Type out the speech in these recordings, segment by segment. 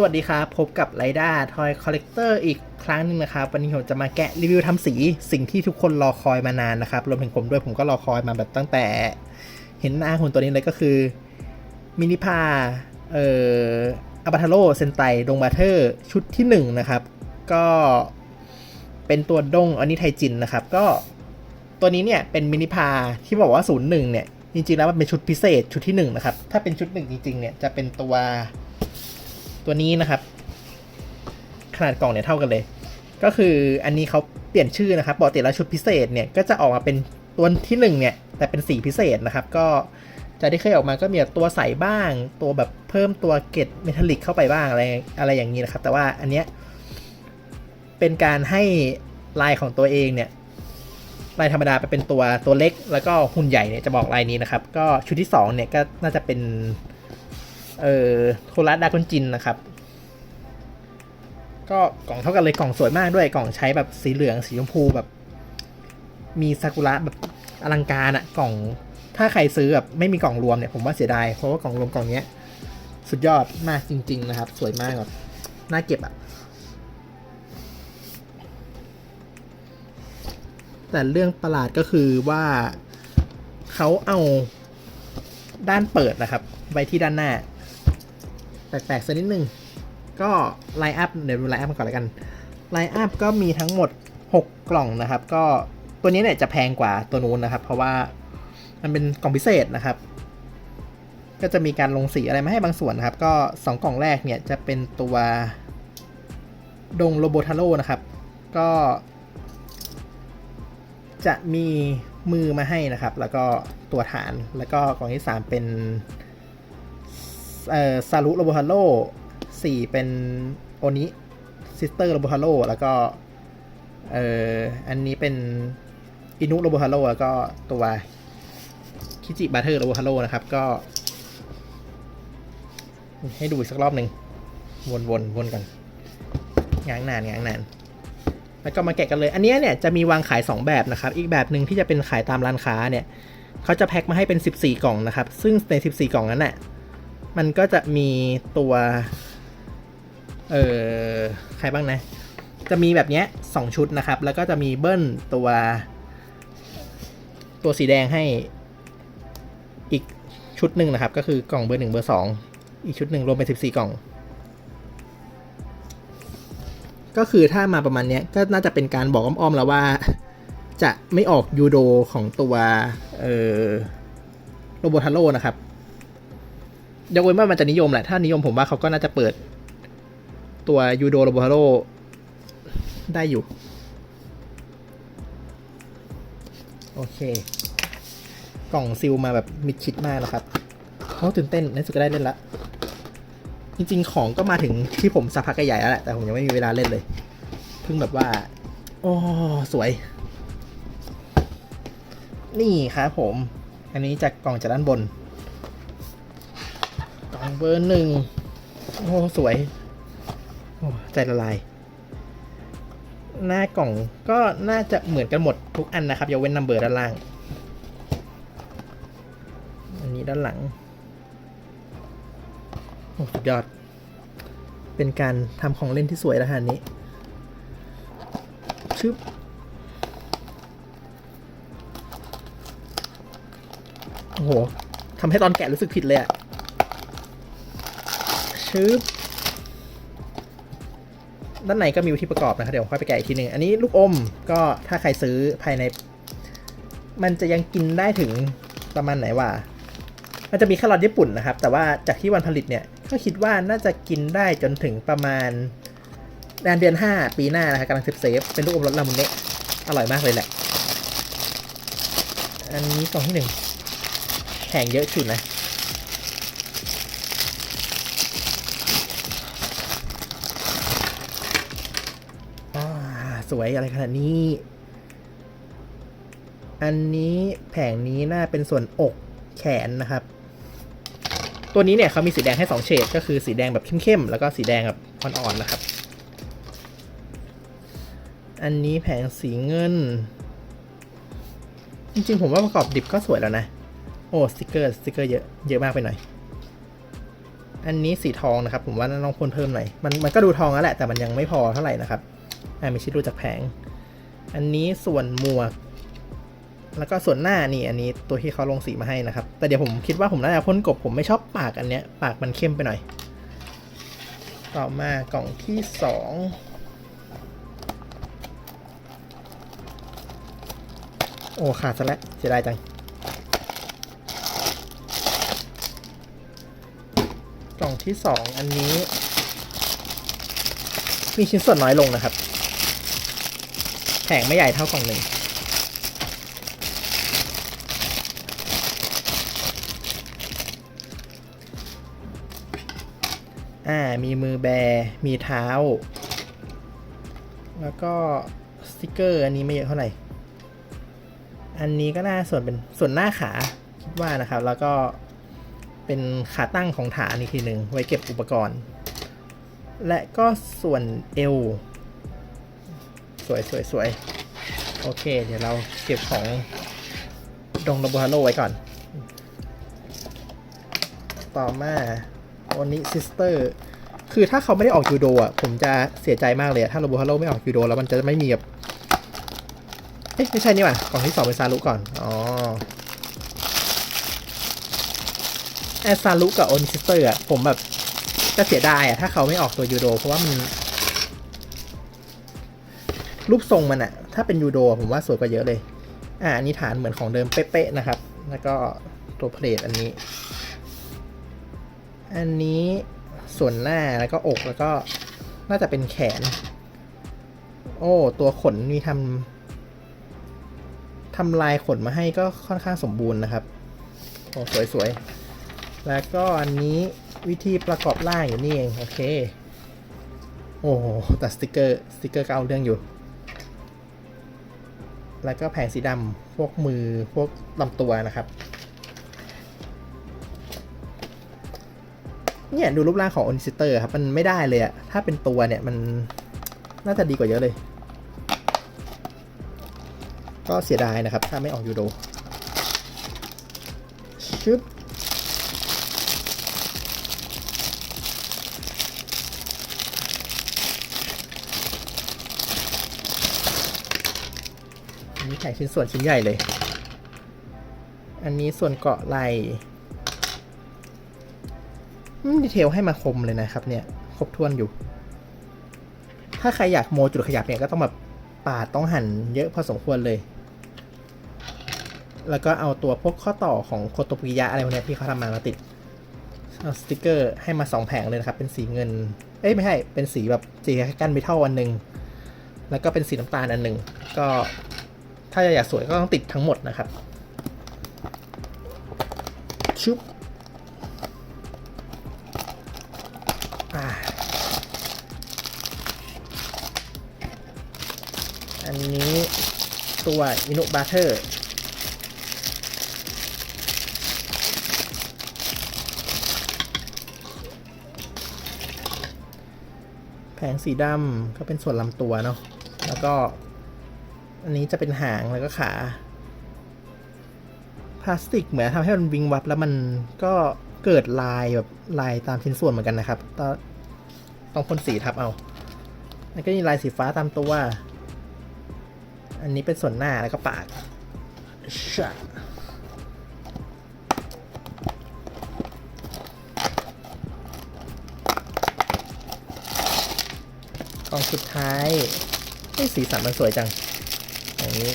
สวัสดีครับ พบกับไ i ด้าทอยคอลเลกเตอร์อีกครั้งหนึ่งนะครับ วันนี้ผมจะมาแกะรีวิวทำสี สิ่งที่ทุกคนรอคอยมานานนะครับ รวมถึงผมด้วยผมก็รอคอยมาแบบตั้งแต่ เห็นหน้าหุ่นตัวนี้เลยก็คือ มินิพาเอ่ออาบาทาโรเซนไตดงบาเทอร์ชุดที่ 1 นะครับ ก็เป็นตัวดงอันนี้ไทจินนะครับ ก็ตัวนี้เนี่ยเป็นมินิพาที่บอกว่า 01 เนี่ย จริงๆแล้วมันเป็นชุดพิเศษชุดที่1นะครับถ้าเป็นชุด1จริงๆเนี่ยจะเป็นตัว ตัวนี้นะครับ ขนาดกล่องเนี่ยเท่ากันเลย ก็คืออันนี้เขาเปลี่ยนชื่อนะครับปกติแล้วชุดพิเศษเนี่ยก็จะออกมาเป็นตัวที่หนึ่งเนี่ยแต่เป็นสีพิเศษนะครับ ก็จะได้เคยออกมาก็มีตัวใสบ้าง ตัวแบบเพิ่มตัวเกตเมทัลลิกเข้าไปบ้างอะไรอะไรอย่างนี้นะครับ แต่ว่าอันเนี้ยเป็นการให้ลายของตัวเองเนี่ยลายธรรมดาไปเป็นตัวตัวเล็ก แล้วก็หุ่นใหญ่เนี่ยจะบอกลายนี้นะครับ ก็ชุดที่สองเนี่ยก็น่าจะเป็น เอ่อโคลัสดากอนจินนะครับ ก็กล่องเท่ากันเลยกล่องสวยมากด้วยกล่องใช้แบบสีเหลืองสีชมพูแบบ มีซากุระแบบอลังการอะกล่องถ้าใครซื้อแบบไม่มีกล่องรวมเนี่ยผมว่าเสียดายเพราะว่ากล่องรวมกล่องเนี้ย สุดยอดมากจริง ๆ นะครับ สวยมากแบบน่าเก็บอะแต่เรื่องประหลาดก็คือว่าเขาเอาด้านเปิดนะครับ ไว้ที่ด้านหน้า แปลกๆสักนิดนึง ก็ไลน์อัพเดี๋ยวดูไลน์อัพก่อนแล้วกันไลน์อัพก็มีทั้งหมด 6 กล่องนะครับ ก็ตัวนี้เนี่ยจะแพงกว่าตัวนู้นนะครับ เพราะว่ามันเป็นกล่องพิเศษนะครับ ก็จะมีการลงสีอะไรมาให้บางส่วนนะครับ ก็ 2 กล่องแรกเนี่ยจะเป็นตัวดงโรโบทาโร่นะครับ ก็ จะมีมือมาให้นะครับ แล้วก็ตัวฐานแล้วก็กล่องที่ 3 เป็น เอ่อซารุโรโบฮาโร่สี่เป็นโอนิซิสเตอร์โรโบฮาโร่แล้วก็เอ่ออันนี้เป็นอินุโรโบฮาโร่แล้วก็ตัวคิจิบัตเตอร์โรโบฮาโร่นะครับก็ ให้ดูอีกสักรอบหนึ่งวนวนวนกันง้างนานง้างนานแล้วก็มาแกะกันเลย อันนี้เนี่ยจะมีวางขาย 2 แบบนะครับ อีกแบบหนึ่งที่จะเป็นขายตามร้านค้าเนี่ยเขาจะแพ็คมาให้เป็น 14 กล่องนะครับ ซึ่งใน 14 กล่องนั้นน่ะ มันก็จะมีตัวเออใครบ้างนะ จะมีแบบเนี้ยสองชุดนะครับ แล้วก็จะมีเบิ้ลตัว ตัวสีแดงให้อีกชุดหนึ่งนะครับ ก็คือกล่องเบอร์หนึ่งเบอร์สองอีกชุดหนึ่งรวมเป็นสิบสี่กล่อง ก็คือถ้ามาประมาณเนี้ยก็น่าจะเป็นการบอกอ้อมๆแล้วว่า จะไม่ออกยูโดของตัวเออโรโบทาโร่นะครับ ยกเว้นว่ามันจะนิยมแหละ ถ้านิยมผมว่าเขาก็น่าจะเปิด ตัวยูโดโรบฮาโรได้อยู่ โอเค กล่องซิลมาแบบมิดชิดมากแล้วครับเขาตื่นเต้นในสุดก็ได้เล่นละ จริงๆ ของก็มาถึงที่ผมสักพักใหญ่แล้วแหละ แต่ผมยังไม่มีเวลาเล่นเลย เพิ่งแบบว่า โอ้สวย นี่ครับผม อันนี้จากกล่องจากด้านบน เบอร์หนึ่งโอ้สวยโอ้ใจละลาย หน้ากล่องก็น่าจะเหมือนกันหมดทุกอันนะครับยกเว้นนัมเบอร์ด้านล่าง อันนี้ด้านหลังโอ้สุดยอด เป็นการทำของเล่นที่สวยแล้วฮะอันนี้ชึบโอ้โหทำให้ตอนแกะรู้สึกผิดเลยอะ ชึบด้านในก็มีวิธีประกอบนะครับเดี๋ยวค่อยไปแกะอีกทีหนึ่งอันนี้ลูกอมก็ถ้าใครซื้อภายใน มันจะยังกินได้ถึงประมาณไหนวะมันจะมีแครอทญี่ปุ่นนะครับ แต่ว่าจากที่วันผลิตเนี่ยก็คิดว่าน่าจะกินได้จนถึงประมาณเดือนเดือน 5 ปีหน้านะครับกำลังเซฟเซฟเป็นลูกอมรสลามุนเนะอร่อยมากเลยแหละ อันนี้กล่องที่หนึ่งแข่งเยอะชุดนะ อ่า สวยอะไรขนาดนี้ อันนี้แผงนี้น่าเป็นส่วนอกแขนนะครับ ตัวนี้เนี่ยเขามีสีแดงให้ 2 เฉดก็คือสีแดงแบบเข้มๆ แล้วก็สีแดงแบบอ่อนๆนะครับ อันนี้แผงสีเงิน จริงๆ ผมว่าประกอบดิบก็สวยแล้วนะ โอ้สติกเกอร์สติกเกอร์เยอะเยอะมากไปหน่อยอันนี้สีทองนะครับ ผมว่าน่าต้องพ่นเพิ่มหน่อยมันมันก็ดูทองแล้วแหละแต่มันยังไม่พอเท่าไหร่นะครับ อ่ามีชิ้นดูจากแผง อันนี้ส่วนหมวก แล้วก็ส่วนหน้านี่อันนี้ตัวที่เขาลงสีมาให้นะครับ แต่เดี๋ยวผมคิดว่าผมน่าจะพ่นกบผมไม่ชอบปากอันเนี้ย ปากมันเข้มไปหน่อย ต่อมากล่องที่สองโอ้ขาดซะแล้วเสียดายจังกล่องที่สองอันนี้ มีชิ้นส่วนน้อยลงนะครับ แผงไม่ใหญ่เท่ากล่องหนึ่งอ่า มีมือแบร์มีเท้า แล้วก็สติกเกอร์อันนี้ไม่เยอะเท่าไหร่ อันนี้ก็น่าส่วนเป็นส่วนหน้าขาคิดว่านะครับ แล้วก็เป็นขาตั้งของฐานอีกทีหนึ่งไว้เก็บอุปกรณ์ และก็ส่วนเอว สวยสวยสวยโอเค เดี๋ยวเราเก็บของดงโรโบฮาโลไว้ก่อน ต่อมาโอนิซิสเตอร์คือถ้าเขาไม่ได้ออกยูโดอะ ผมจะเสียใจมากเลย ถ้าโรโบฮาโลไม่ออกยูโด แล้วมันจะไม่มีแบบเอ๊ะ ไม่ใช่นี่หว่ากล่องที่สองเป็นซารุก่อน อ๋อแอสซารุกับโอนิซิสเตอร์อะ ผมแบบจะเสียดายอะ ถ้าเขาไม่ออกตัวยูโด เพราะว่ามัน รูปทรงมันอะถ้าเป็นยูโดผมว่าสวยกว่าเยอะเลย อ่าอันนี้ฐานเหมือนของเดิมเป๊ะๆนะครับ แล้วก็ตัวเพลทอันนี้ อันนี้ส่วนหน้าแล้วก็อกแล้วก็น่าจะเป็นแขน โอ้ ตัวขนมีทำทำลายขนมาให้ก็ค่อนข้างสมบูรณ์นะครับ โอ้สวยๆ แล้วก็อันนี้วิธีประกอบร่างอยู่นี่เอง โอเค โอ้แต่สติกเกอร์ สติกเกอร์ก็เอาเรื่องอยู่ แล้วก็แผงสีดำพวกมือพวกลำตัวนะครับ เนี่ยดูรูปร่างของออนิสเตอร์ครับ มันไม่ได้เลยอะถ้าเป็นตัวเนี่ยมันน่าจะดีกว่าเยอะเลย ก็เสียดายนะครับ ถ้าไม่ออกยูโดชึบ นชิ้นส่วนชิ้นใหญ่เลย อันนี้ส่วนเกาะไหลดีเทลให้มาคมเลยนะครับเนี่ย ครบถ้วนอยู่ ถ้าใครอยากโมจุดขยับเนี่ยก็ต้องแบบปาดต้องหั่นเยอะพอสมควรเลย แล้วก็เอาตัวพวกข้อต่อของโคโตปิยะอะไรพวกนี้ที่เขาทำมามาติด เอาสติกเกอร์ให้มาสองแผงเลยนะครับ เป็นสีเงิน เอ้ยไม่ใช่ เป็นสีแบบสีกันเมทัลอันหนึ่ง แล้วก็เป็นสีน้ำตาลอันหนึ่ง ก็ ถ้าอยากสวยก็ต้องติดทั้งหมดนะครับชุบอันนี้ตัวอินุบาเทอร์แผงสีดำก็เป็นส่วนลำตัวเนาะ แล้วก็ อันนี้จะเป็นหางแล้วก็ขา พลาสติกเหมือนทำให้มันวิงวับแล้วมันก็เกิดลายแบบลายตามชิ้นส่วนเหมือนกันนะครับ ต้องต้องพ่นสีทับเอาแล้วก็มีลายสีฟ้าตามตัว อันนี้เป็นส่วนหน้าแล้วก็ปากชะกล่องสุดท้ายไอ้ยสีสันมันสวยจัง อย่างนี้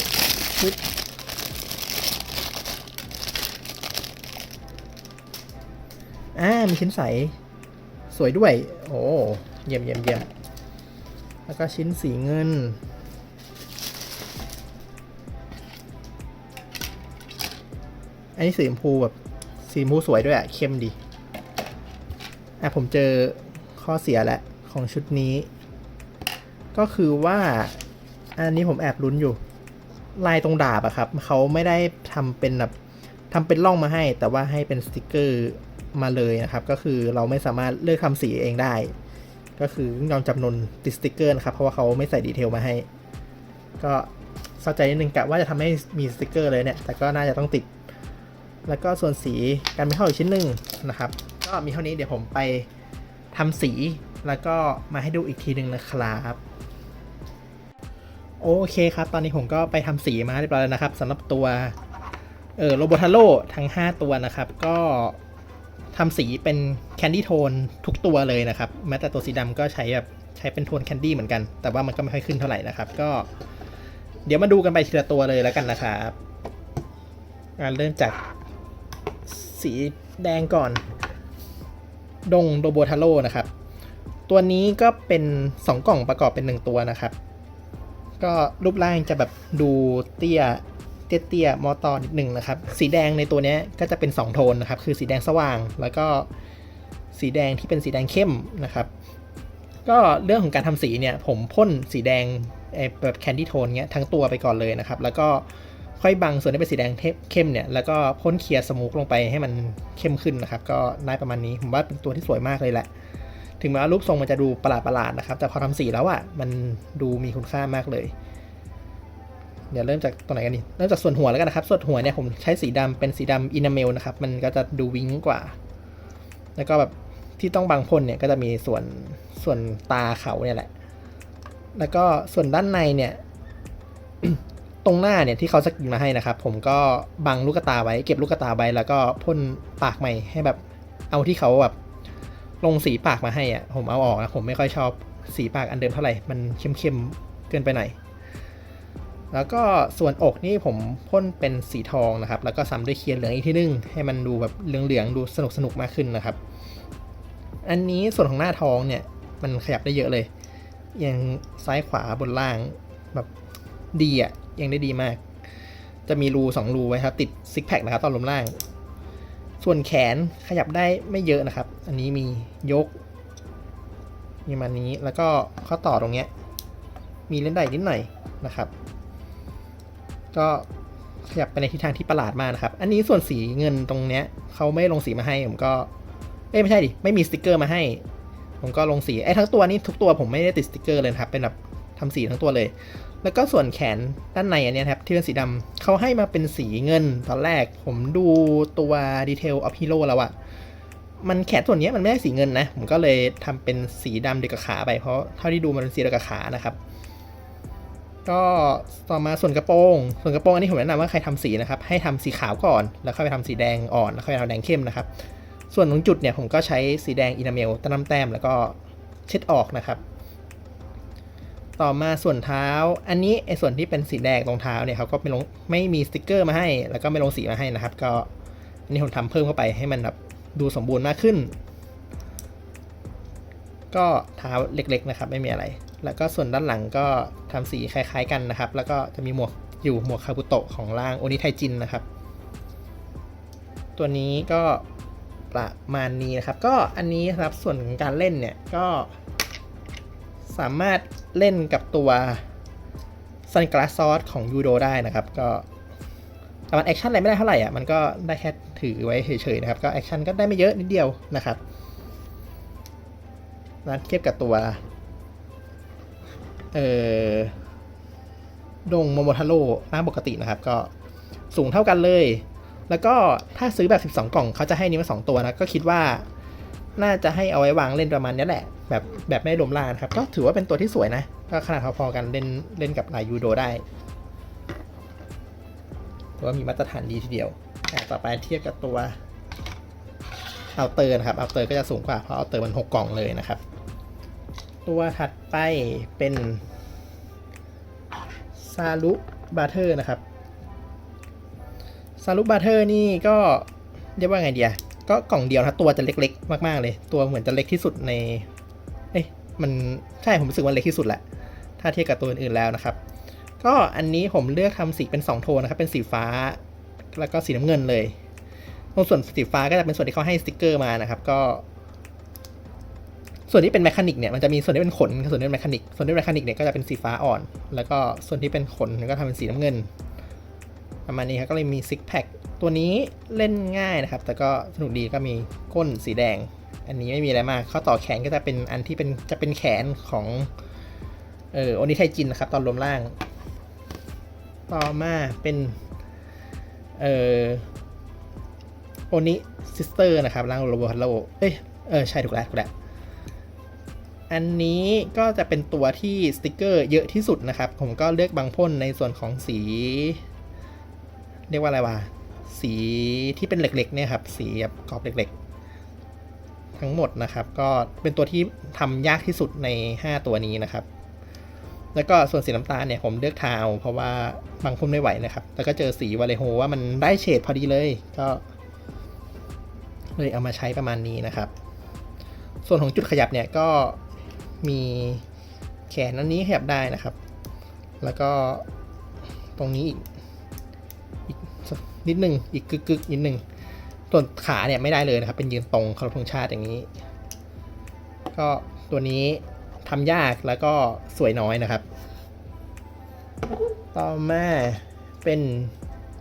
ปึ๊บอ่า มีชิ้นใส สวยด้วย โอ้ เยี่ยมเยี่ยมเยี่ยมแล้วก็ชิ้นสีเงิน อันนี้สีชมพูแบบ สีชมพูสวยด้วยอะเข้มดี อะ ผมเจอข้อเสียแล้วของชุดนี้ ก็คือว่า อันนี้ผมแอบลุ้นอยู่ ลายตรงดาบอะครับเขาไม่ได้ทำเป็นแบบทำเป็นร่องมาให้ แต่ว่าให้เป็นสติกเกอร์มาเลยนะครับ ก็คือเราไม่สามารถเลือกทำสีเองได้ ก็คือยอมจำนวนติดสติกเกอร์นะครับเพราะว่าเขาไม่ใส่ดีเทลมาให้ ก็เข้าใจนิดนึงกะว่าจะทำให้มีสติกเกอร์เลยเนี่ย แต่ก็น่าจะต้องติด แล้วก็ส่วนสีการไม่เท่าอีกชิ้นหนึ่งนะครับก็ก็มีเท่านี้เดี๋ยวผมไปทำสีแล้วก็มาให้ดูอีกทีหนึ่งนะครับ โอเคครับ ตอนนี้ผมก็ไปทำสีมาเรียบร้อยแล้วนะครับสำหรับตัวเออโรโบทาโร่ทั้ง 5 ตัวนะครับ ก็ทำสีเป็นแคนดี้โทนทุกตัวเลยนะครับแม้แต่ตัวสีดำก็ใช้แบบใช้เป็นโทนแคนดี้เหมือนกัน แต่ว่ามันก็ไม่ค่อยขึ้นเท่าไหร่นะครับ ก็ เดี๋ยวมาดูกันไปทีละตัวเลยแล้วกันนะครับเริ่มจากสีแดงก่อน ดงโรโบทาโร่นะครับ ตัวนี้ก็เป็น 2 กล่องประกอบเป็น 1 ตัวนะครับ ก็รูปร่างจะแบบดูเตี้ยเตี้ยเตี้ยมอตอนิดหนึ่งนะครับ สีแดงในตัวนี้ก็จะเป็น 2 โทนนะครับ คือสีแดงสว่าง แล้วก็สีแดงที่เป็นสีแดงเข้มนะครับ ก็เรื่องของการทำสีเนี่ยผมพ่นสีแดงแบบแคนดี้โทนเงี้ยทั้งตัวไปก่อนเลยนะครับ แล้วก็ค่อยบังส่วนที่เป็นสีแดงเข้มเนี่ย แล้วก็พ่นเคลียร์สมูกลงไปให้มันเข้มขึ้นนะครับ ก็ได้ประมาณนี้ ผมว่าเป็นตัวที่สวยมากเลยแหละ ถึงแม้ว่ารูปทรงมันจะดูประหลาดๆนะครับ แต่พอทำสีแล้วอะ่ะมันดูมีคุณค่ามากเลย เดี๋ยวเริ่มจากตัวไหนกันดีเริ่มจากส่วนหัวแล้วกันนะครับ ส่วนหัวเนี่ยผมใช้สีดำเป็นสีดำอินาเมลนะครับ มันก็จะดูวิ้งกว่า แล้วก็แบบที่ต้องบังพ่นเนี่ยก็จะมีส่วนส่วนตาเขาเนี่ยแหละ แล้วก็ส่วนด้านในเนี่ย ตรงหน้าเนี่ยที่เขาสกรีนมาให้นะครับ ผมก็บังลูกตาไว้ เก็บลูกตาไว้แล้วก็พ่นปากใหม่ให้แบบเอาที่เขาแบบ ลงสีปากมาให้อะผมเอาออกนะผมไม่ค่อยชอบสีปากอันเดิมเท่าไหร่ มันเข้มๆเกินไปหน่อยแล้วก็ส่วนอกนี่ผมพ่นเป็นสีทองนะครับ แล้วก็ซ้ำด้วยเคียร์เหลืองอีกทีนึง ให้มันดูแบบเหลืองๆดูสนุกสนุกๆมากขึ้นนะครับ อันนี้ส่วนของหน้าท้องเนี่ยมันขยับได้เยอะเลยยังซ้ายขวาบนล่างแบบดีอะยังได้ดีมาก จะมีรูสองรูไว้ครับติดซิกแพคนะครับตอนลมล่าง ส่วนแขนขยับได้ไม่เยอะนะครับ อันนี้มียก มีมานี้แล้วก็ข้อต่อตรงเนี้ยมีเล่นได้นิดหน่อยนะครับ ก็ขยับไปในทิศทางที่ประหลาดมากนะครับ อันนี้ส่วนสีเงินตรงเนี้ยเขาไม่ลงสีมาให้ผมก็เอ้ยไม่ใช่ดิไม่มีสติกเกอร์มาให้ ผมก็ลงสีไอ้ทั้งตัวนี้ทุกตัวผมไม่ได้ติดสติกเกอร์เลยครับเป็นแบบทำสีทั้งตัวเลย แล้วก็ส่วนแขนด้านในอันนี้ครับที่เป็นสีดำเขาให้มาเป็นสีเงินตอนแรกผมดูตัวดีเทลออฟฮีโร่แล้วอะมันแขนส่วนนี้มันไม่ได้สีเงินนะ ผมก็เลยทำเป็นสีดำเดียวกับขาไปเพราะเท่าที่ดูมันเป็นสีเดียวกับขานะครับก็ต่อมาส่วนกระโปรง ส่วนกระโปรงอันนี้ผมแนะนำว่าใครทำสีนะครับ ให้ทำสีขาวก่อน แล้วค่อยไปทำสีแดงอ่อน แล้วค่อยไปทำแดงเข้มนะครับ ส่วนตรงจุดเนี่ยผมก็ใช้สีแดงอินาเมลตะน้ำแต้มแล้วก็เช็ดออกนะครับ ต่อมาส่วนเท้า อันนี้ไอ้ส่วนที่เป็นสีแดงตรงเท้าเนี่ยเขาก็ไม่ลงไม่มีสติกเกอร์มาให้ แล้วก็ไม่ลงสีมาให้นะครับ ก็อันนี้ผมทำเพิ่มเข้าไปให้มันแบบดูสมบูรณ์มากขึ้น ก็เท้าเล็กๆนะครับ ไม่มีอะไร แล้วก็ส่วนด้านหลังก็ทำสีคล้ายๆกันนะครับ แล้วก็จะมีหมวกอยู่หมวกคาบุโตะของร่างโอนิไทจินนะครับ ตัวนี้ก็ประมาณนี้นะครับ ก็อันนี้ครับส่วนของการเล่นเนี่ยก็ สามารถเล่นกับตัว Sun Glass Sword ของยูโดได้นะครับ ก็แต่มันแอคชั่นอะไรไม่ได้เท่าไหร่อะ มันก็ได้แค่ถือไว้เฉยๆนะครับ ก็แอคชั่นก็ได้ไม่เยอะนิดเดียวนะครับแล้วเทียบกับตัว เอ่อ ดงโมโมทาโร่หน้าปกตินะครับ ก็สูงเท่ากันเลย แล้วก็ถ้าซื้อแบบ 12 กล่องเขาจะให้นี้มา2ตัวนะ ก็คิดว่า น่าจะให้เอาไว้วางเล่นประมาณนี้แหละ แบบแบบไม่รวมลานครับ ก็ถือว่าเป็นตัวที่สวยนะก็ขนาดพอๆกันเล่นเล่นกับลายยูโดได้ถือว่ามีมาตรฐานดีทีเดียวต่อไปเทียบกับตัวเอาเตอร์นะครับเอาเตอร์ก็จะสูงกว่าเพราะเอาเตอร์มัน6กล่องเลยนะครับ ตัวถัดไปเป็นซาลุบาเทอร์นะครับซารุบาเทอร์นี่ก็เรียกว่าไงเดีย ก็กล่องเดียวนะตัวจะเล็กๆ มากๆเลย ตัวเหมือนจะเล็กที่สุดใน เอ้ยมันใช่ผมรู้สึกว่าเล็กที่สุดแหละ ถ้าเทียบกับตัวอื่นๆแล้วนะครับ ก็อันนี้ผมเลือกทำสีเป็น 2 โทนนะครับ เป็นสีฟ้า แล้วก็สีน้ำเงินเลยตรงส่วนสีฟ้าก็จะเป็นส่วนที่เขาให้สติกเกอร์มานะครับ ก็ ส่วนที่เป็นแมคานิกเนี่ยมันจะมีส่วนที่เป็นขนกับส่วนที่เป็นแมคานิกส่วนที่เป็นแมคานิกเนี่ยก็จะเป็นสีฟ้าอ่อน แล้วก็ส่วนที่เป็นขนก็ทำเป็นสีน้ำเงิน ประมาณนี้ครับก็เลยมีซิกแพคตัวนี้เล่นง่ายนะครับ แต่ก็สนุกดีก็มีก้นสีแดง อันนี้ไม่มีอะไรมากข้อต่อแขนก็จะเป็นอันที่เป็นจะเป็นแขนของเออโอนิไทจินนะครับ ตอนรวมล่าง ต่อมาเป็นเออโอโอนิซิสเตอร์นะครับร่างโรโบฮัลโลเอ้ยเออใช่ถูกแล้วถูกแล้วอันนี้ก็จะเป็นตัวที่สติกเกอร์เยอะที่สุดนะครับ ผมก็เลือกบางพ่นในส่วนของสี เรียกว่าอะไรวะสีที่เป็นเหล็กๆเนี่ยครับสีแบบกรอบเหล็กๆ ทั้งหมดนะครับ ก็เป็นตัวที่ทำยากที่สุดใน 5 ตัวนี้นะครับ แล้วก็ส่วนสีน้ำตาลเนี่ยผมเลือกทาว เพราะว่าบางพ่นไม่ไหวนะครับ แล้วก็เจอสีวาเลโฮว่ามันได้เฉดพอดีเลยก็เลยเอามาใช้ประมาณนี้นะครับ ส่วนของจุดขยับเนี่ยก็มีแขนอันนี้ขยับได้นะครับ แล้วก็ตรงนี้อีก นิดหนึ่งอีกกึกกึกๆนิดหนึ่งส่วนขาเนี่ยไม่ได้เลยนะครับ เป็นยืนตรงคารพธงชาติอย่างนี้ ก็ตัวนี้ทำยากแล้วก็สวยน้อยนะครับ ต่อมาเป็น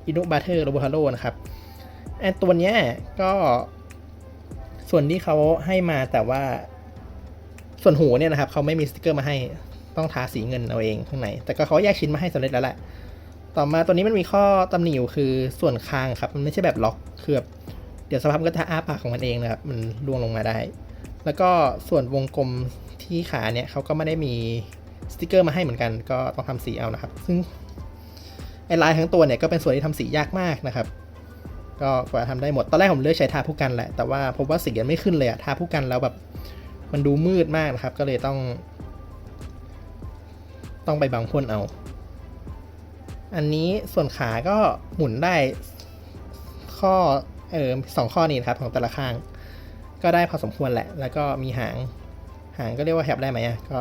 อินุบาเทอร์โรบ t าโ o นะครับไอตัวเนี้ยก็ส่วนที่เขาให้มาแต่ว่าส่วนหูเนี่ยนะครับเขาไม่มีสติกเกอร์มาให้ต้องทาสีเงินเอาเองข้างในแต่ก็เขาแยกชิ้นมาให้สำเร็จแล้วแหละ ต่อมาตัวนี้มันมีข้อตำหนิอยู่คือส่วนคางครับ มันไม่ใช่แบบล็อกคือแบบเดี๋ยวสภาพมันก็จะอ้าปากของมันเองนะครับ มันล่วงลงมาได้ แล้วก็ส่วนวงกลมที่ขาเนี่ยเขาก็ไม่ได้มีสติกเกอร์มาให้เหมือนกัน ก็ต้องทำสีเอานะครับ ซึ่งไอ้ลายทั้งตัวเนี่ยก็เป็นส่วนที่ทำสียากมากนะครับ ก็กว่าจะทำได้หมด ตอนแรกผมเลือกใช้ทาผู้กันแหละ แต่ว่าพบว่าสีมันไม่ขึ้นเลยอะทาผู้กันแล้วแบบมันดูมืดมากนะครับ ก็เลยต้อง ต้องไปบางพ่นเอา อันนี้ส่วนขาก็หมุนได้ข้อเออสองข้อนี้นะครับของแต่ละข้าง ก็ได้พอสมควรแหละ แล้วก็มีหางหางก็เรียกว่าแคบได้ไหมอะก็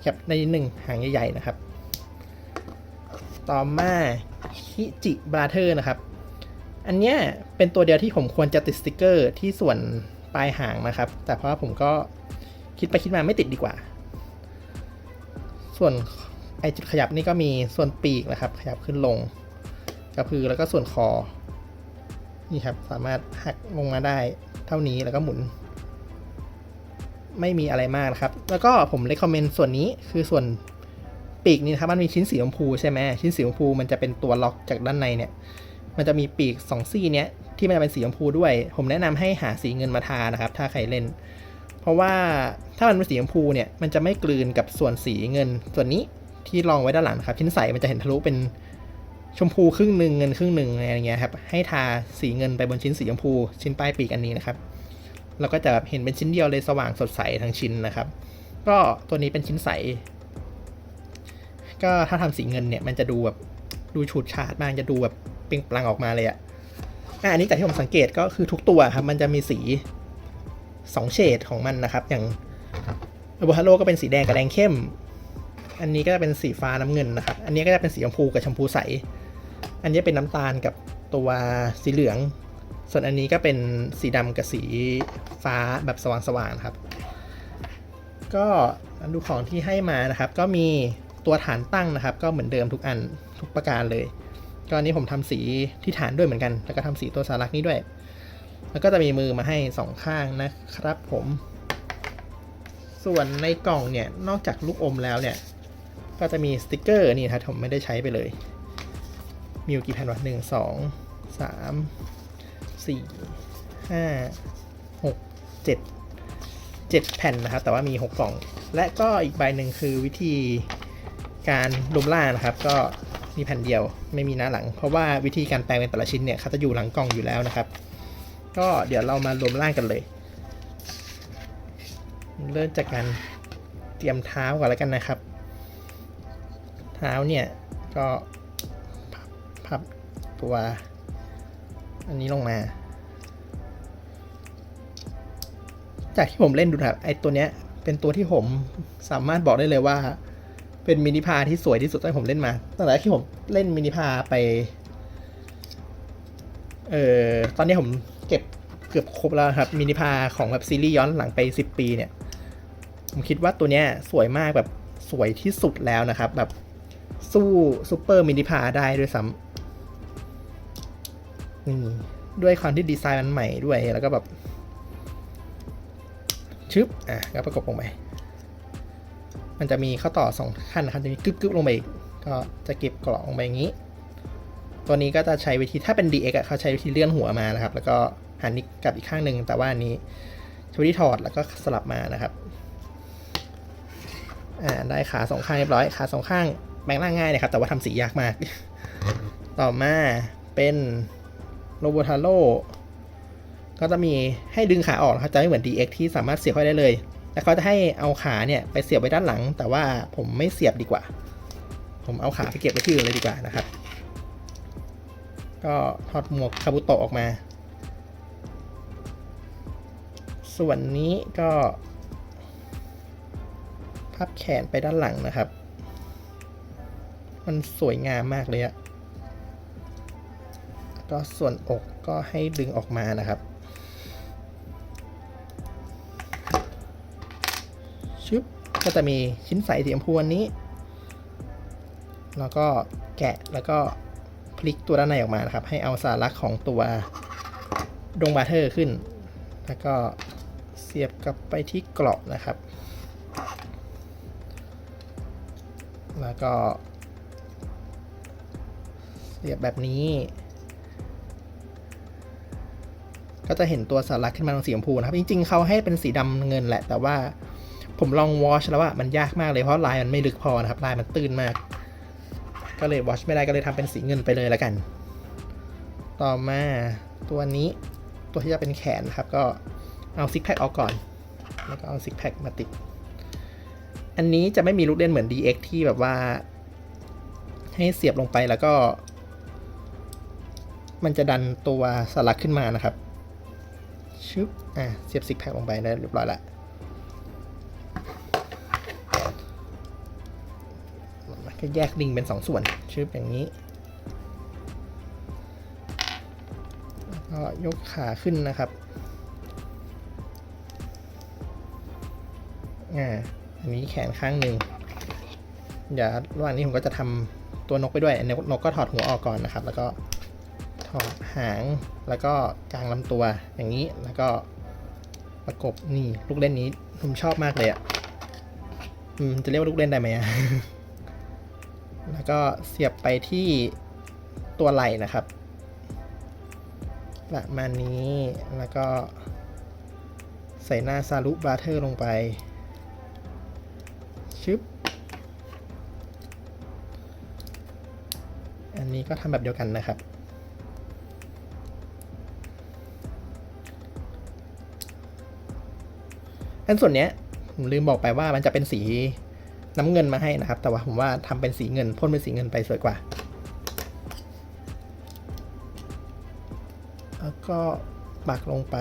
แคบได้นิดหนึ่งหางใหญ่ๆนะครับ ต่อมาฮิจิบราเธอร์นะครับ อันเนี้ยเป็นตัวเดียวที่ผมควรจะติดสติกเกอร์ที่ส่วนปลายหางนะครับ แต่เพราะว่าผมก็คิดไปคิดมาไม่ติดดีกว่า ส่วน อจุดขยับนี่ก็มีส่วนปีกนะครับ ขยับขึ้นลงกระพือแล้วก็ส่วนคอ นี่ครับสามารถหักลงมาได้เท่านี้แล้วก็หมุน ไม่มีอะไรมากนะครับ แล้วก็ผมเลคคอมเมนต์ส่วนนี้คือส่วนปีกนี่นะครับมันมีชิ้นสีชมพูใช่ไหมชิ้นสีชมพูมันจะเป็นตัวล็อกจากด้านในเนี่ย มันจะมีปีกสองซี่เนี้ยที่มันจะเป็นสีชมพูด้วย ผมแนะนำให้หาสีเงินมาทานะครับ ถ้าใครเล่น เพราะว่าถ้ามันเป็นสีชมพูเนี่ยมันจะไม่กลืนกับส่วนสีเงินส่วนนี้ ที่รองไว้ด้านหลังนะครับ ชิ้นใสมันจะเห็นทะลุเป็นชมพูครึ่งหนึ่งเงินครึ่งหนึ่งอะไรอย่างเงี้ยครับให้ทาสีเงินไปบนชิ้นสีชมพู ชิ้นปลายปีกอันนี้นะครับเราก็จะแบบเห็นเป็นชิ้นเดียวเลยสว่างสดใสทั้งชิ้นนะครับ ก็ตัวนี้เป็นชิ้นใส ก็ถ้าทำสีเงินเนี่ยมันจะดูแบบดูฉูดฉาดมากจะดูแบบเปล่งปลั่งออกมาเลยอะอะอันนี้จากที่ผมสังเกตก็คือทุกตัวครับมันจะมีสีสองเฉดของมันนะครับ อย่างโบฮาโลก็เป็นสีแดงกับแดงเข้ม อันนี้ก็จะเป็นสีฟ้าน้ำเงินนะครับ อันนี้ก็จะเป็นสีชมพูกับชมพูใส อันนี้เป็นน้ำตาลกับตัวสีเหลือง ส่วนอันนี้ก็เป็นสีดำกับสีฟ้าแบบสว่างๆครับ ก็ดูของที่ให้มานะครับ ก็มีตัวฐานตั้งนะครับ ก็เหมือนเดิมทุกอันทุกประการเลย ก็อันนี้ผมทำสีที่ฐานด้วยเหมือนกัน แล้วก็ทำสีตัวสารักนี้ด้วย แล้วก็จะมีมือมาให้สองข้างนะครับผมส่วนในกล่องเนี่ย นอกจากลูกอมแล้วเนี่ย ก็จะมีสติกเกอร์นี่ครับผมไม่ได้ใช้ไปเลย มีอยู่กี่แผ่นวะหนึ่งสองสามสี่ห้าหกเจ็ดเจ็ดแผ่นนะครับ แต่ว่ามีหกกล่อง และก็อีกใบหนึ่งคือวิธีการรวมล่างนะครับ ก็มีแผ่นเดียวไม่มีหน้าหลัง เพราะว่าวิธีการแปลงเป็นแต่ละชิ้นเนี่ยเขาจะอยู่หลังกล่องอยู่แล้วนะครับ ก็เดี๋ยวเรามารวมล่างกันเลย เริ่มจากการเตรียมเท้าก่อนแล้วกันนะครับ ท้าเนี่ยก็พับพับตัวอันนี้ลงมา จากที่ผมเล่นดูครับไอตัวเนี้ยเป็นตัวที่ผมสามารถบอกได้เลยว่า เป็นมินิพาที่สวยที่สุดตั้งแต่ผมเล่นมาตั้งแต่ที่ผมเล่นมินิพาไปเอ่อตอนนี้ผมเก็บเกือบครบแล้วครับมินิพาของแบบซีรีส์ย้อนหลังไป 10 ปีเนี่ย ผมคิดว่าตัวเนี้ยสวยมากแบบสวยที่สุดแล้วนะครับ แบบ สู้ซูเปอร์มินิพาได้ด้วยซ้ำนี่ด้วยความที่ดีไซน์มันใหม่ด้วยแล้วก็แบบชึบอะก็ประกบลงไปมันจะมีข้อต่อสองขั้นนะครับจะมีกึบกึบลงไปอีกก็จะเก็บกล่องลงไปอย่างนี้ ตัวนี้ก็จะใช้วิธีถ้าเป็น DX อะเขาใช้วิธีเลื่อนหัวมานะครับ แล้วก็หันนิกกลับอีกข้างหนึ่งแต่ว่าอันนี้ใช้วิธีถอดแล้วก็สลับมานะครับอ่าได้ขาสองข้างเรียบร้อยขาสองข้าง แบ่งร่างง่ายนะครับ แต่ว่าทำสียากมาก ต่อมาเป็นโรโบทาโร่ก็จะมีให้ดึงขาออกนะครับจะไม่เหมือน DX ที่สามารถเสียบไว้ได้เลย แล้วเขาจะให้เอาขาเนี่ยไปเสียบไว้ด้านหลัง แต่ว่าผมไม่เสียบดีกว่า ผมเอาขาไปเก็บไว้ที่อื่นเลยดีกว่านะครับ ก็ถอดหมวกคาบุโตะออกมา ส่วนนี้ก็ พับแขนไปด้านหลังนะครับ มันสวยงามมากเลยอะก็ส่วนอกก็ให้ดึงออกมานะครับชึบก็จะมีชิ้นใสสีชมพูอันนี้ แล้วก็แกะแล้วก็พลิกตัวด้านในออกมานะครับ ให้เอาสารักของตัวดงบาเทอร์ขึ้น แล้วก็เสียบกลับไปที่กรอบนะครับ แล้วก็ เสียบแบบนี้ ก็จะเห็นตัวสารักขึ้นมาตรงสีชมพูนะครับ จริงๆเขาให้เป็นสีดำเงินแหละ แต่ว่าผมลองวอชแล้วว่ามันยากมากเลยเพราะลายมันไม่ลึกพอนะครับ ลายมันตื้นมาก ก็เลยวอชไม่ได้ก็เลยทำเป็นสีเงินไปเลยแล้วกัน ต่อมาตัวนี้ตัวที่จะเป็นแขนนะครับ ก็เอาซิกแพคออกก่อน แล้วก็เอาซิกแพคมาติด อันนี้จะไม่มีลูกเล่นเหมือน DX ที่แบบว่า ให้เสียบลงไปแล้วก็ มันจะดันตัวสลักขึ้นมานะครับชึบอะเสียบซิกแพคลงไปได้เรียบร้อยละมันก็แยกลิงเป็นสองส่วนชึบอย่างนี้แล้วก็ยกขาขึ้นนะครับอ่าอันนี้แขนข้างหนึ่งเดี๋ยวระหว่างนี้ผมก็จะทำตัวนกไปด้วยนกนกก็ถอดหัวออกก่อนนะครับ แล้วก็ ถอดหางแล้วก็กลางลำตัวอย่างนี้แล้วก็ประกบนี่ลูกเล่นนี้ผมชอบมากเลยอะ่ะอืมจะเรียกว่าลูกเล่นได้ไหมอะแล้วก็เสียบไปที่ตัวไหล่นะครับประมาณนี้แล้วก็ใส่หน้าซารุบาเทอร์ลงไป ชึบ อันนี้ก็ทำแบบเดียวกันนะครับ อันส่วนเนี้ยผมลืมบอกไปว่ามันจะเป็นสีน้ำเงินมาให้นะครับ แต่ว่าผมว่าทำเป็นสีเงินพ่นเป็นสีเงินไปสวยกว่า แล้วก็ปักลงไป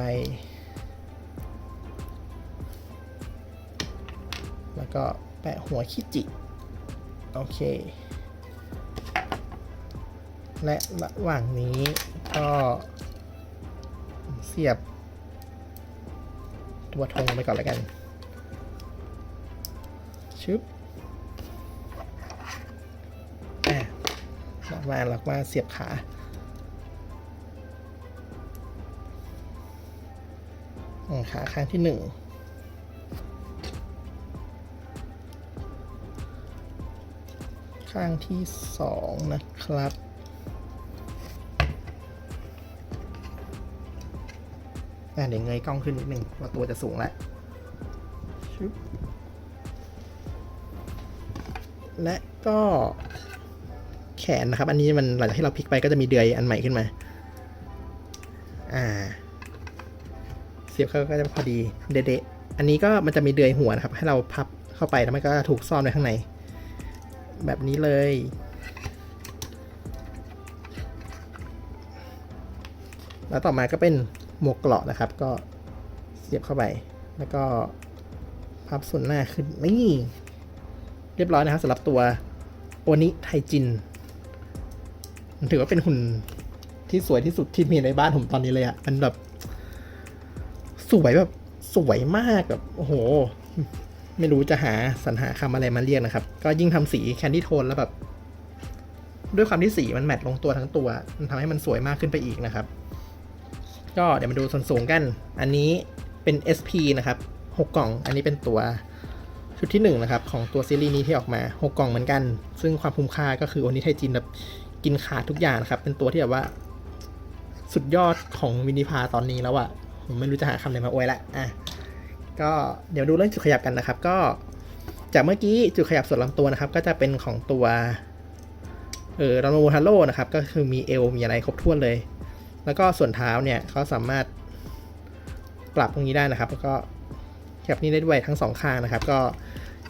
แล้วก็แปะหัวคิจิ โอเค และระหว่างนี้ก็เสียบ ตัวธงไปก่อนแล้วกัน ชึบอะแล้วมาแล้วมาเสียบขาขาข้างที่หนึ่งข้างที่สองนะครับ เดี๋ยวเงยกล้องขึ้นนิดนึงว่าตัวจะสูงแล้วชึบและก็แขนนะครับ อันนี้มันหลังจากที่เราพลิกไปก็จะมีเดือยอันใหม่ขึ้นมา อ่า เสียบเข้าก็จะพอดีเดะๆอันนี้ก็มันจะมีเดือยหัวนะครับ ให้เราพับเข้าไปแล้วมันก็ถูกซ่อนไว้ข้างใน แบบนี้เลย แล้วต่อมาก็เป็น หมวกเกราะนะครับ ก็เสียบเข้าไป แล้วก็พับส่วนหน้าขึ้นนี่เรียบร้อยนะครับสำหรับตัวโอนิไทจินมันถือว่าเป็นหุ่นที่สวยที่สุดที่มีในบ้านผมตอนนี้เลยอะมันแบบ สวยแบบสวยมากแบบโอ้โห ไม่รู้จะหาสรรหาคำอะไรมาเรียกนะครับ ก็ยิ่งทำสีแคนดี้โทนแล้วแบบ ด้วยความที่สีมันแมทลงตัวทั้งตัว มันทำให้มันสวยมากขึ้นไปอีกนะครับ ก็เดี๋ยวมาดูส่วนสูงกัน อันนี้เป็น SP นะครับ 6 กล่อง อันนี้เป็นตัวชุดที่1นะครับของตัวซีรีส์นี้ที่ออกมา 6 กล่องเหมือนกัน ซึ่งความคุ้มค่าก็คือโอนิไทจินแบบกินขาดทุกอย่างนะครับ เป็นตัวที่แบบว่า สุดยอดของวินิพาตอนนี้แล้วอะผมไม่รู้จะหาคำไหนมาอวยละ อะ ก็เดี๋ยวดูเรื่องจุดขยับกันนะครับ ก็จากเมื่อกี้จุดขยับส่วนลำตัวนะครับ ก็จะเป็นของตัวเออรอนโมทาโร่นะครับ ก็คือมีเอวมีอะไรครบถ้วนเลย แล้วก็ส่วนเท้าเนี่ยเขาสามารถปรับตรงนี้ได้นะครับ แล้วก็ขยับนี้ได้ด้วยทั้งสองข้างนะครับ ก็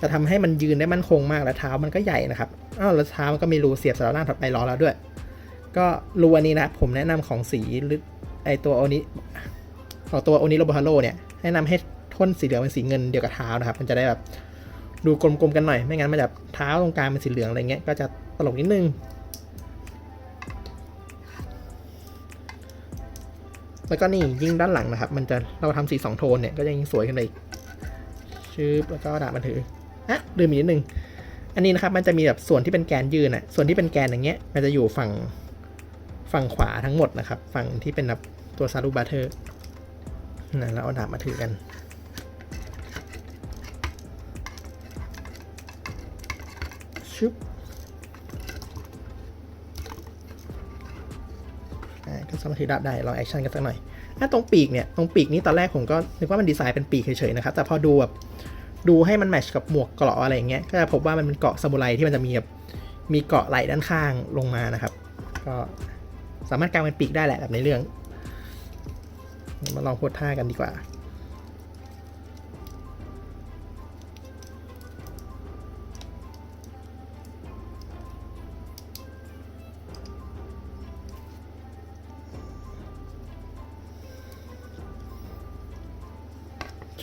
จะทำให้มันยืนได้มั่นคงมากและเท้ามันก็ใหญ่นะครับอ้าวแล้วเท้ามันก็มีรูเสียบสำหรับหน้าถัดไปรอแล้วด้วย ก็รูอันนี้นะผมแนะนำของสีหรือไอตัวโอนิของตัวโอนิโรบฮาโลเนี่ยแนะนำให้พ่นสีเหลืองเป็นสีเงินเดียวกับเท้านะครับ มันจะได้แบบดูกลมๆกันหน่อย ไม่งั้นมันจะเท้าตรงกลางเป็นสีเหลืองอะไรเงี้ยก็จะตลกนิดนึง แล้วก็นี่ยิ่งด้านหลังนะครับ มันจะเราทำสีสองโทนเนี่ยก็จะยิ่งสวยขึ้นเลยชืบแล้วก็ดาบมาถืออะลืมอีกนิดนึง อันนี้นะครับมันจะมีแบบส่วนที่เป็นแกนยืนอะส่วนที่เป็นแกนอย่างเงี้ย มันจะอยู่ฝั่งฝั่งขวาทั้งหมดนะครับ ฝั่งที่เป็นแบบตัวซารูบาเทอร์นะแล้วเอาดาบมาถือกันชุบ อ่าก็สมารถถือดาบได้ลองแอคชั่นกันสักหน่อยอะตรงปีกเนี่ยตรงปีกนี้ตอนแรกผมก็นึกว่ามันดีไซน์เป็นปีกเฉยๆนะครับแต่พอดูแบบดูให้มันแมชกับหมวกเกราะอะไรอย่างเงี้ยก็จะพบว่ามันเป็นเกราะซามูไรที่มันจะมีแบบมีเกราะไหล่ด้านข้างลงมานะครับ ก็สามารถกางเป็นปีกได้แหละแบบในเรื่องมาลองโพสท่ากันดีกว่า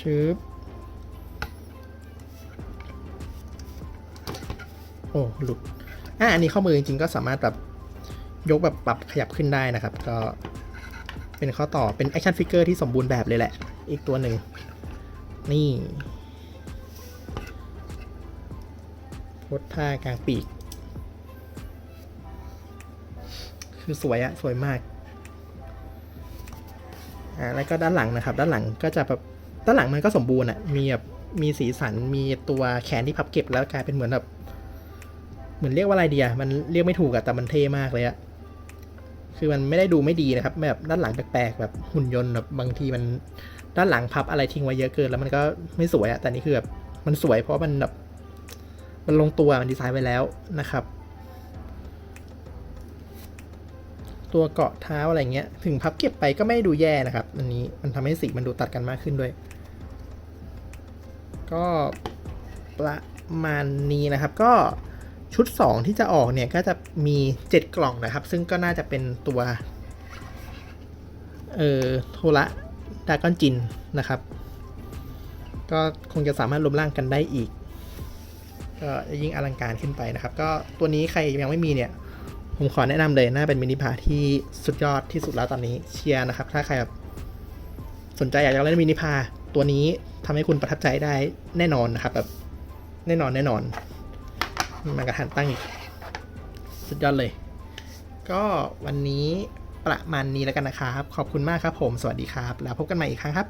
ชึบโอ้หลุดอะอันนี้ข้อมือจริงๆก็สามารถแบบยกแบบปรับขยับขึ้นได้นะครับ ก็เป็นข้อต่อเป็นแอคชั่นฟิกเกอร์ที่สมบูรณ์แบบเลยแหละ อีกตัวหนึ่ง นี่โพสท่ากลางปีก คือสวยอะสวยมากอ่าแล้วก็ด้านหลังนะครับ ด้านหลังก็จะแบบ ด้านหลังมันก็สมบูรณ์อะมีแบบมีสีสันมีตัวแขนที่พับเก็บแล้วกลายเป็นเหมือนแบบเหมือนเรียกว่าอะไรเดียมันเรียกไม่ถูกอะแต่มันเท่มากเลยอะคือมันไม่ได้ดูไม่ดีนะครับ แบบด้านหลังแปลกๆแบบหุ่นยนต์แบบบางทีมันด้านหลังพับอะไรทิ้งไว้เยอะเกิน แล้วมันก็ไม่สวยอะแต่นี่คือแบบมันสวยเพราะมันแบบมันลงตัวมันดีไซน์ไว้แล้วนะครับ ตัวเกาะเท้าอะไรเงี้ย ถึงพับเก็บไปก็ไม่ดูแย่นะครับ อันนี้มันทำให้สีมันดูตัดกันมากขึ้นด้วย ก็ประมาณนี้นะครับ ก็ชุด 2 ที่จะออกเนี่ยก็จะมี 7 กล่องนะครับ ซึ่งก็น่าจะเป็นตัว เอ่อโทระดากอนจินนะครับ ก็คงจะสามารถรวมร่างกันได้อีก ก็ยิ่งอลังการขึ้นไปนะครับ ก็ตัวนี้ใครยังไม่มีเนี่ย ผมขอแนะนำเลยน่าเป็นมินิพาที่สุดยอดที่สุดแล้วตอนนี้เชียร์นะครับ ถ้าใครแบบสนใจอยากจะเล่นมินิพาตัวนี้ทำให้คุณประทับใจได้แน่นอนนะครับแบบแน่นอนแน่นอนมันกระทันตั้งอีกสุดยอดเลย ก็วันนี้ประมาณนี้แล้วกันนะครับ ขอบคุณมากครับผม สวัสดีครับ แล้วพบกันใหม่อีกครั้งครับ